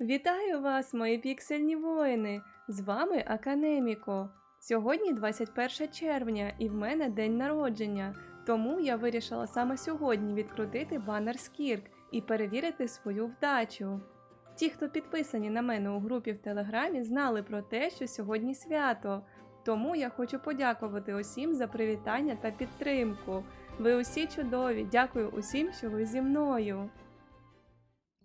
Вітаю вас, мої піксельні воїни! З вами Аканеміко. Сьогодні 21 червня і в мене день народження, тому я вирішила саме сьогодні відкрутити банер Скірк і перевірити свою вдачу. Ті, хто підписані на мене у групі в Телеграмі, знали про те, що сьогодні свято. Тому я хочу подякувати усім за привітання та підтримку. Ви усі чудові, дякую усім, що ви зі мною.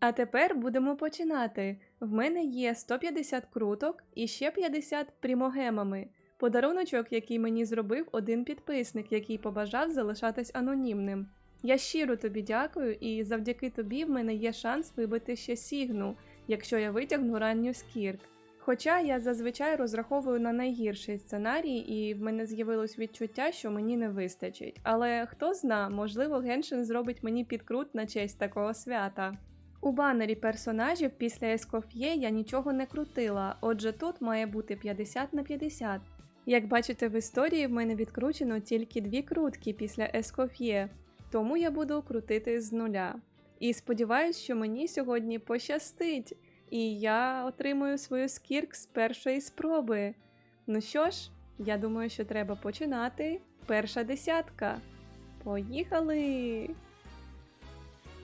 А тепер будемо починати. В мене є 150 круток і ще 50 прімогемами. Подаруночок, який мені зробив один підписник, який побажав залишатись анонімним. Я щиро тобі дякую, і завдяки тобі в мене є шанс вибити ще сігну, якщо я витягну ранню скірк. Хоча я зазвичай розраховую на найгірший сценарій, і в мене з'явилось відчуття, що мені не вистачить. Але хто зна, можливо, Геншин зробить мені підкрут на честь такого свята. У банері персонажів після Ескоф'є я нічого не крутила, отже тут має бути 50 на 50. Як бачите в історії, в мене відкручено тільки дві крутки після Ескоф'є, тому я буду крутити з нуля. І сподіваюсь, що мені сьогодні пощастить, і я отримую свою скірк з першої спроби. Ну що ж, я думаю, що треба починати. Перша десятка. Поїхали!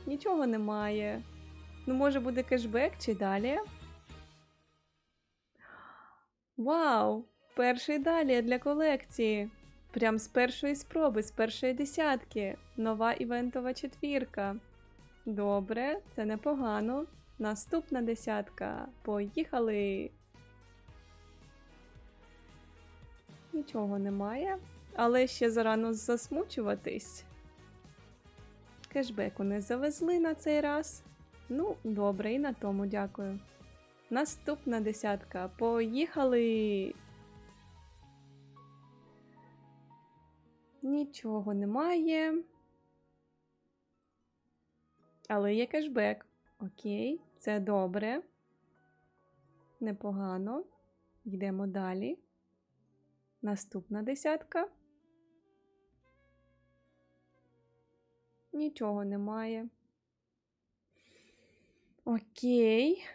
Нічого немає. Ну, може буде кешбек чи далі? Вау! Перший далі для колекції. Прям з першої спроби, з першої десятки. Нова івентова четвірка. Добре, це непогано. Наступна десятка. Поїхали. Нічого немає. Але ще зарано засмучуватись. Кешбеку не завезли на цей раз. Ну, добре, і на тому дякую. Наступна десятка. Поїхали. Нічого немає. Але є кешбек. Окей, це добре. Непогано. Йдемо далі. Наступна десятка. Нічого немає. Окей.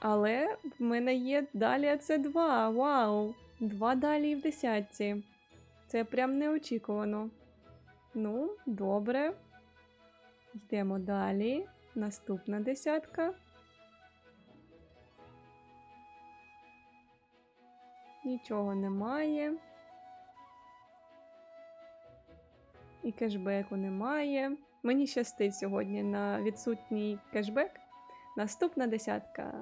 Але в мене є далі це два. Вау! Два далі в десятці. Це прям неочікувано. Ну, добре. Йдемо далі. Наступна десятка. Нічого немає. І кешбеку немає. Мені щастить сьогодні на відсутній кешбек. Наступна десятка.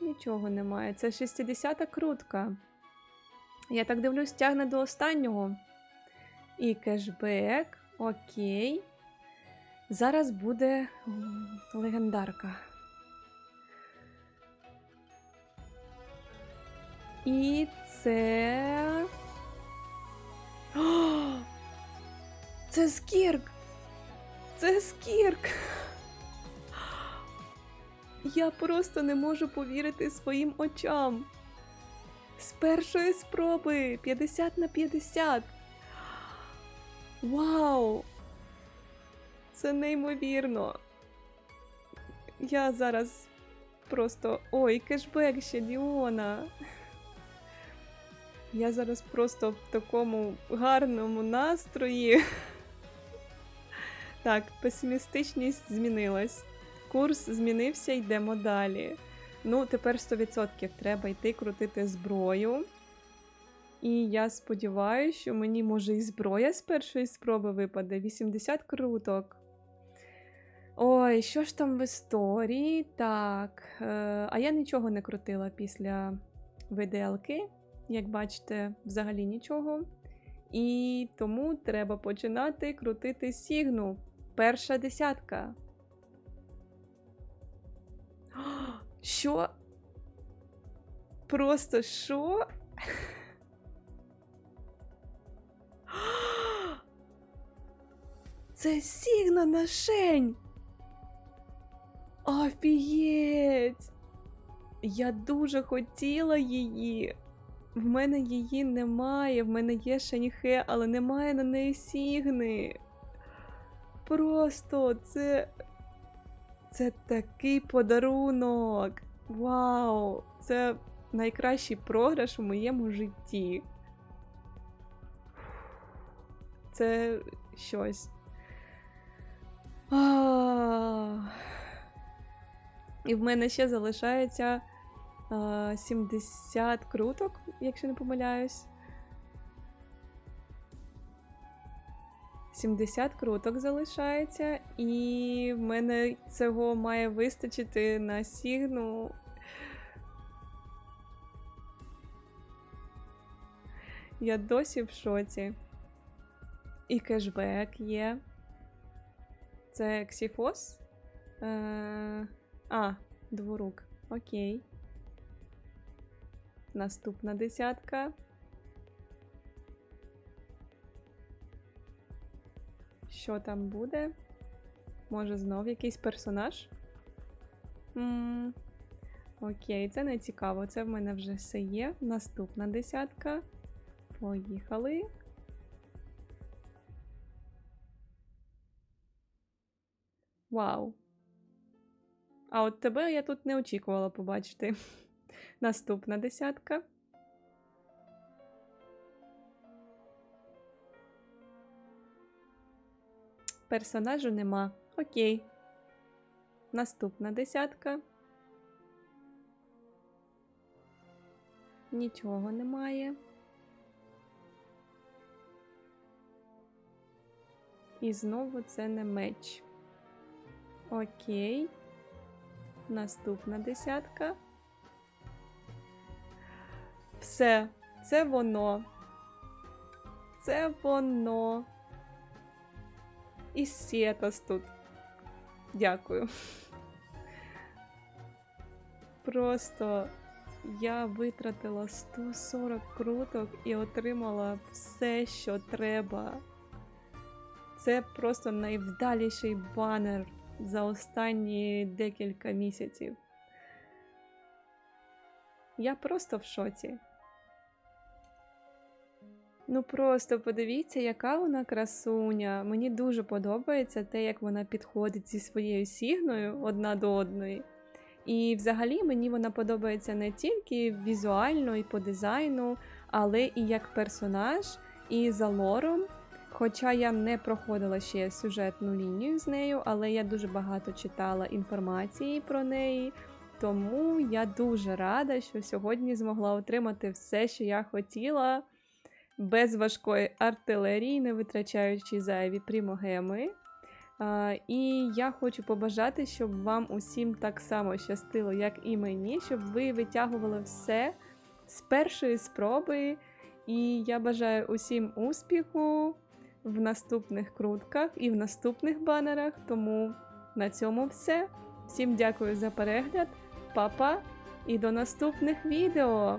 Нічого немає. Це 60-та крутка. Я так дивлюсь, тягне до останнього. І кешбек. Окей. Зараз буде легендарка. І це. Це скірк! Це скірк! Я просто не можу повірити своїм очам. З першої спроби 50 на 50. Вау! Це неймовірно. Я зараз просто. Ой, кешбек ще Діона. Я зараз просто в такому гарному настрої. Так, песимістичність змінилась. Курс змінився, йдемо далі. Ну, тепер 100% треба йти крутити зброю. І я сподіваюся, що мені може і зброя з першої спроби випаде. 80 круток. Ой, що ж там в історії? Так. Е, а я нічого не крутила після виделки. Як бачите, взагалі нічого. І тому треба починати крутити сігну. Перша десятка. Що? Просто що? Це сігна на шень. Офігеть! Я дуже хотіла її. В мене її немає, в мене є шеньхе, але немає на неї сігни. просто це. Це такий подарунок. Вау! Це найкращий програш у моєму житті. Це щось. А. І в мене ще залишається 70 круток, якщо не помиляюсь. 70 круток залишається, і в мене цього має вистачити на сігну. Я досі в шоці. І кешбек є. Це ксіфос? Е... А, дворук. Окей. Наступна десятка. Що там буде? Може, знов якийсь персонаж? м Окей, це не цікаво. Це в мене вже все є. Наступна десятка. Поїхали. Вау. А от тебе я тут не очікувала побачити. Наступна десятка. Персонажу нема. Окей. Наступна десятка. Нічого немає. І знову це не меч. Окей. Наступна десятка. Все, це воно. Це воно. І Сєтос тут. Дякую. Просто я витратила 140 круток і отримала все, що треба. Це просто найвдаліший банер за останні декілька місяців. Я просто в шоці. Ну просто подивіться, яка вона красуня. Мені дуже подобається те, як вона підходить зі своєю сігною одна до одної. І взагалі мені вона подобається не тільки візуально і по дизайну, але і як персонаж, і за лором. Хоча я не проходила ще сюжетну лінію з нею, але я дуже багато читала інформації про неї. Тому я дуже рада, що сьогодні змогла отримати все, що я хотіла, без важкої артилерії, не витрачаючи зайві примогеми. А, і я хочу побажати, щоб вам усім так само щастило, як і мені, щоб ви витягували все з першої спроби. І я бажаю усім успіху в наступних крутках і в наступних банерах. Тому на цьому все. Всім дякую за перегляд, Па-па і до наступних відео!